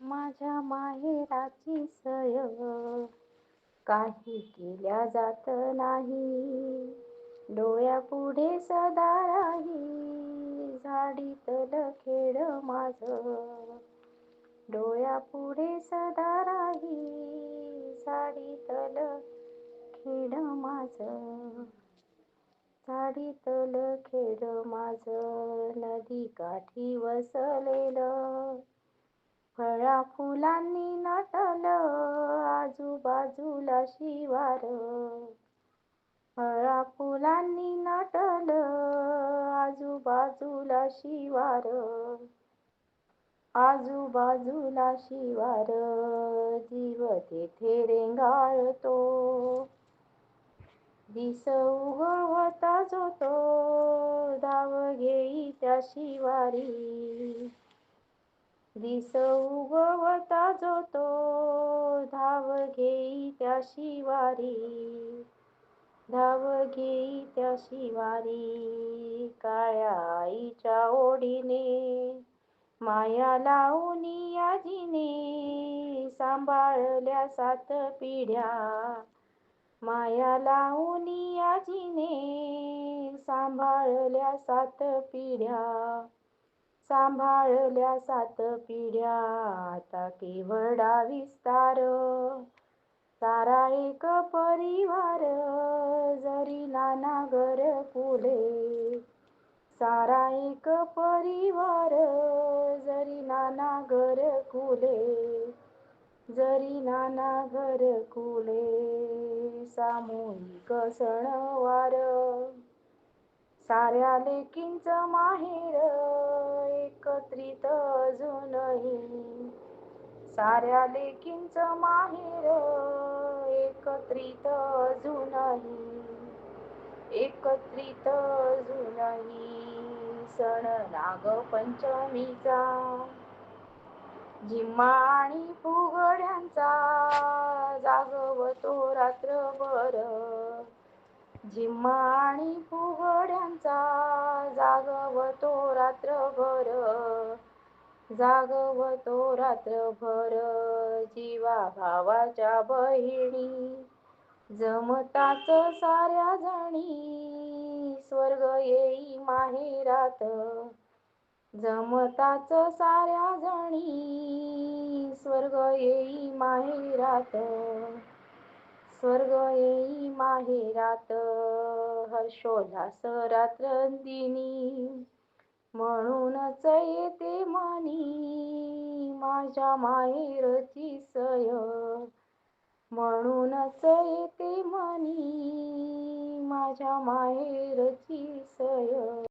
माझ्या माहेराची सय. काही केल्या जात नाही. डोळ्यापुढे सदा राही. झाडीतल खेड माझ. डोळ्यापुढे सदा राही. झाडीतल खेड माझ. झाडीतल खेड माझ. नदी काठी वसलेलं फळा फुलांनी नटल आजूबाजूला शिवार. हळा फुलांनी नटल आजूबाजूला शिवार. आजूबाजूला शिवार जीव तेथे रेंगाळतो. दिस उगवता जो तो धाव घेई त्या शिवारी. दिस उगवता जो तो धाव घेई त्या शिवारी. धाव घेई त्या शिवारी काळ्या आईच्या ओढीने. माया लावून आजीने सांभाळल्या सात पिढ्या. माया लावून आजीने सांभाळल्या सात पिढ्या. सांभाळल्या सात पिढ्या. आता केवडा विस्तार. सारा एक परिवार. जरी नाना घर फुले. सारा एक परिवार. जरी नाना घर कुले जरी नाना घर कुले सामूहिक सणवार. साऱ्या लेकींच माहेर. एकत्रित अजूनही. साऱ्या लेकींच माहेर एकत्रित अजूनही. एकत्रित अजूनही. सण नागपंचमीचा. जिम्मा आणि फुगड्यांचा. जागवतो रात्रभर. जिम्मा आणि भर जागवतो रात्रभर जीवा भावाच्या बहिणी. जमताच साऱ्या जणी स्वर्ग येई माहेरात. जमताच साऱ्या जणी स्वर्ग येई माहेरात. स्वर्ग येई माहेरात हर्षोल्हास रात्रंदिनी. म्हणूनच येते मानी माझ्या माहेरची सय. म्हणूनच येते मानी माझ्या माहेरची सय.